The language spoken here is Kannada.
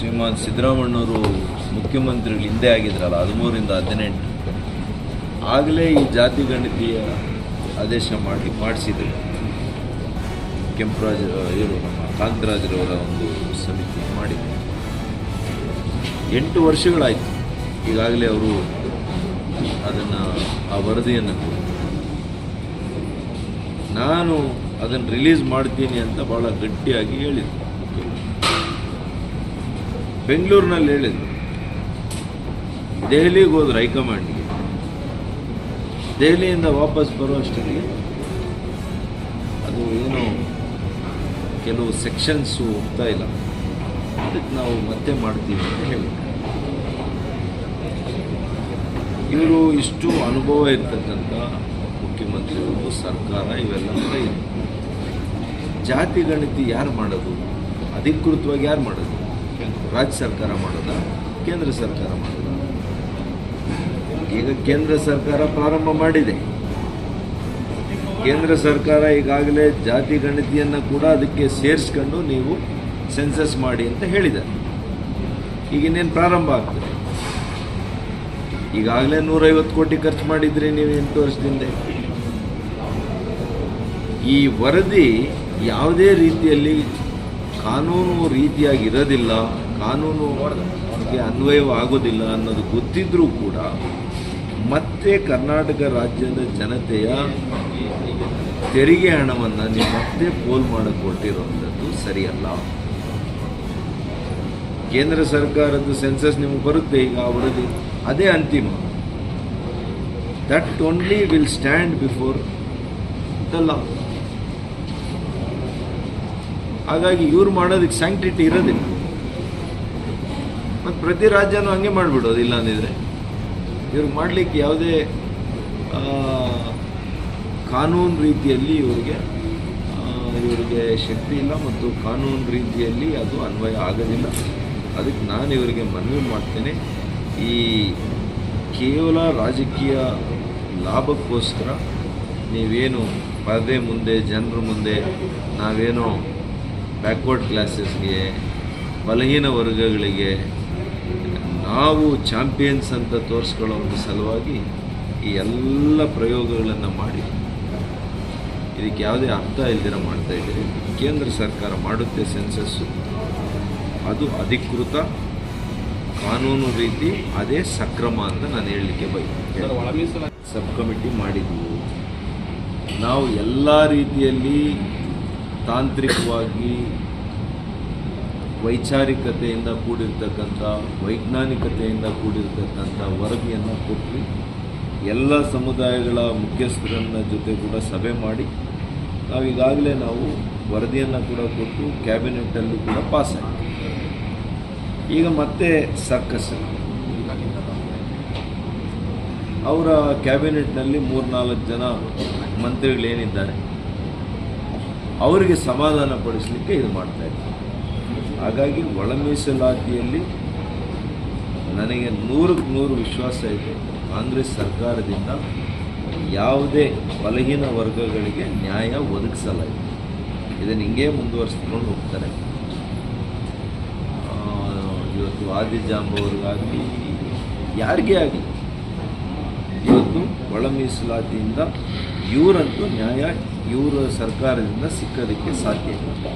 ಶ್ರೀಮಾನ್ ಸಿದ್ದರಾಮಣ್ಣವರು ಮುಖ್ಯಮಂತ್ರಿಗಳು ಹಿಂದೆ ಆಗಿದ್ರಲ್ಲ ಹದಿಮೂರಿಂದ ಹದಿನೆಂಟು. ಆಗಲೇ ಈ ಜಾತಿ ಗಣತಿಯ ಆದೇಶ ಮಾಡಿ, ಮಾಡಿಸಿದರು. ಕೆಂಪರಾಜ ಇವರು ನಮ್ಮ ಕಾಂತರಾಜರವರ ಒಂದು ಸಮಿತಿ ಮಾಡಿದ್ರು. ಎಂಟು ವರ್ಷಗಳಾಯಿತು. ಈಗಾಗಲೇ ಅವರು ಅದನ್ನು, ಆ ವರದಿಯನ್ನು. ನಾನು ಅದನ್ನು ರಿಲೀಸ್ ಮಾಡ್ತೀನಿ ಅಂತ ಭಾಳ ಗಟ್ಟಿಯಾಗಿ ಹೇಳಿದ್ದೆ ಬೆಂಗಳೂರಿನಲ್ಲಿ ಹೇಳಿದ್ರು. ದೆಹಲಿಗೆ ಹೋದ್ರು ಹೈಕಮಾಂಡ್ಗೆ. ದೆಹಲಿಯಿಂದ ವಾಪಸ್ ಬರೋ ಅಷ್ಟರಲ್ಲಿ ಅದು ಏನು ಕೆಲವು ಸೆಕ್ಷನ್ಸು ಹೋಗ್ತಾ ಇಲ್ಲ. ಅದಕ್ಕೆ ನಾವು ಮತ್ತೆ ಮಾಡ್ತೀವಿ ಅಂತ ಹೇಳಿದ್ರು. ಇವರು ಇಷ್ಟು ಅನುಭವ ಇರ್ತಕ್ಕಂಥ ಮುಖ್ಯಮಂತ್ರಿಗಳು, ಸರ್ಕಾರ ಇವೆಲ್ಲ ಜಾತಿ, ಗಣತಿ ಯಾರು ಮಾಡೋದು? ಅಧಿಕೃತವಾಗಿ ಯಾರು ಮಾಡೋದು? ರಾಜ್ಯ ಸರ್ಕಾರ ಮಾಡೋದಾ, ಕೇಂದ್ರ ಸರ್ಕಾರ ಮಾಡೋದಾ? ಈಗ ಕೇಂದ್ರ ಸರ್ಕಾರ ಪ್ರಾರಂಭ ಮಾಡಿದೆ. ಕೇಂದ್ರ ಸರ್ಕಾರ ಈಗಾಗಲೇ ಜಾತಿ ಗಣತಿಯನ್ನು ಕೂಡ ಅದಕ್ಕೆ ಸೇರಿಸ್ಕೊಂಡು ನೀವು ಸೆನ್ಸಸ್ ಮಾಡಿ ಅಂತ ಹೇಳಿದ ಈಗ ಇನ್ನೇನು ಪ್ರಾರಂಭ ಆಗ್ತದೆ? ಈಗಾಗಲೇ ನೂರೈವತ್ತು ಕೋಟಿ ಖರ್ಚು ಮಾಡಿದ್ರಿ ನೀವು ಎಂಟು ವರ್ಷದಿಂದ. ಈ ವರದಿ ಯಾವುದೇ ರೀತಿಯಲ್ಲಿ ಕಾನೂನು ರೀತಿಯಾಗಿ ಇರೋದಿಲ್ಲ ಕಾನೂನು ಅನ್ವಯವಾಗೋದಿಲ್ಲ ಅನ್ನೋದು ಗೊತ್ತಿದ್ರೂ ಕೂಡ ಮತ್ತೆ ಕರ್ನಾಟಕ ರಾಜ್ಯದ ಜನತೆಯ ತೆರಿಗೆ ಹಣವನ್ನು ನೀವು ಮತ್ತೆ ಪೋಲ್ ಮಾಡಕ್ಕೆ ಸರಿಯಲ್ಲ. ಕೇಂದ್ರ ಸರ್ಕಾರದ ಸೆನ್ಸಸ್ ನಿಮಗೆ ಬರುತ್ತೆ, ಈಗ ಅವರದ್ದು ವರದಿ ಅದೇ ಅಂತಿಮ. That only will stand before the law ಹಾಗಾಗಿ ಇವ್ರು ಮಾಡೋದಕ್ಕೆ ಸ್ಯಾಂಕ್ಟಿಟಿ ಇರೋದಿಲ್ಲ. ಮತ್ತು ಪ್ರತಿ ರಾಜ್ಯನೂ ಹಂಗೆ ಮಾಡಿಬಿಡೋದು, ಇಲ್ಲ ಅಂದಿದ್ರೆ. ಇವ್ರು ಮಾಡಲಿಕ್ಕೆ ಯಾವುದೇ ಕಾನೂನು ರೀತಿಯಲ್ಲಿ ಇವರಿಗೆ ಇವರಿಗೆ ಶಕ್ತಿ ಇಲ್ಲ ಮತ್ತು ಕಾನೂನು ರೀತಿಯಲ್ಲಿ ಅದು ಅನ್ವಯ ಆಗೋದಿಲ್ಲ. ಅದಕ್ಕೆ ನಾನು ಇವರಿಗೆ ಮನವಿ ಮಾಡ್ತೇನೆ. ಈ ಕೇವಲ ರಾಜಕೀಯ ಲಾಭಕ್ಕೋಸ್ಕರ ನೀವೇನು ಪರದೆ ಮುಂದೆ, ಜನರ ಮುಂದೆ ನಾವೇನೋ ಬ್ಯಾಕ್ವರ್ಡ್ ಕ್ಲಾಸಸ್ಗೆ ಬಲಹೀನ ವರ್ಗಗಳಿಗೆ ನಾವು ಚಾಂಪಿಯನ್ಸ್ ಅಂತ ತೋರಿಸ್ಕೊಳ್ಳೋ ಒಂದು ಸಲುವಾಗಿ ಈ ಎಲ್ಲ ಪ್ರಯೋಗಗಳನ್ನು ಮಾಡಿ. ಇದಕ್ಕೆ ಯಾವುದೇ ಅರ್ಥ ಇಲ್ದಿರ ಮಾಡ್ತಾ ಇದ್ದೀರಿ. ಕೇಂದ್ರ ಸರ್ಕಾರ ಮಾಡುತ್ತೆ ಸೆನ್ಸಸ್ಸು ಅದು ಅಧಿಕೃತ ಕಾನೂನು ರೀತಿ ಅದೇ ಸಕ್ರಮ ಅಂತ ನಾನು ಹೇಳಲಿಕ್ಕೆ ಬಯಸ್ತೀನಿ ಸಬ್ ಕಮಿಟಿ ಮಾಡಿದ್ವು. ನಾವು ಎಲ್ಲ ರೀತಿಯಲ್ಲಿ ತಾಂತ್ರಿಕವಾಗಿ ವೈಚಾರಿಕತೆಯಿಂದ ಕೂಡಿರ್ತಕ್ಕಂಥ, ವೈಜ್ಞಾನಿಕತೆಯಿಂದ ಕೂಡಿರ್ತಕ್ಕಂಥ ವರದಿಯನ್ನು ಕೊಟ್ಟು ಎಲ್ಲ ಸಮುದಾಯಗಳ ಮುಖ್ಯಸ್ಥರನ್ನ ಜೊತೆ ಕೂಡ ಸಭೆ ಮಾಡಿ ನಾವೀಗಾಗಲೇ ನಾವು ವರದಿಯನ್ನು ಕೂಡ ಕೊಟ್ಟು ಕ್ಯಾಬಿನೆಟ್ಟಲ್ಲೂ ಕೂಡ ಪಾಸ್ ಆಯಿತು. ಈಗ ಮತ್ತೆ ಸರ್ಕಸ್. ಅವರ ಕ್ಯಾಬಿನೆಟ್ನಲ್ಲಿ ಮೂರ್ನಾಲ್ಕು ಜನ ಮಂತ್ರಿಗಳೇನಿದ್ದಾರೆ? ಅವರಿಗೆ ಸಮಾಧಾನ ಪಡಿಸಲಿಕ್ಕೆ ಇದು ಮಾಡ್ತಾ ಇದ್ದೆ ಹಾಗಾಗಿ ಒಳ ಮೀಸಲಾತಿಯಲ್ಲಿ ನನಗೆ ನೂರಕ್ಕೆ ನೂರು ವಿಶ್ವಾಸ ಇದೆ. ಕಾಂಗ್ರೆಸ್ ಸರ್ಕಾರದಿಂದ ಯಾವುದೇ ಬಲಹೀನ ವರ್ಗಗಳಿಗೆ ನ್ಯಾಯ ಒದಗಿಸಲಾಗಿದೆ. ಇದನ್ನು ಹಿಂಗೆ ಮುಂದುವರಿಸ್ಕೊಂಡು ಹೋಗ್ತಾರೆ. ಇವತ್ತು ಆದಿಜಾಂಬವ್ರಿಗಾಗಲಿ ಯಾರಿಗೇ ಆಗಲಿ, ಇವತ್ತು ಒಳ ಮೀಸಲಾತಿಯಿಂದ ಇವರಂತೂ ನ್ಯಾಯ ಇವರ ಸರ್ಕಾರದಿಂದ ಸಿಕ್ಕೋದಕ್ಕೆ ಸಾಧ್ಯ ಇಲ್ಲ.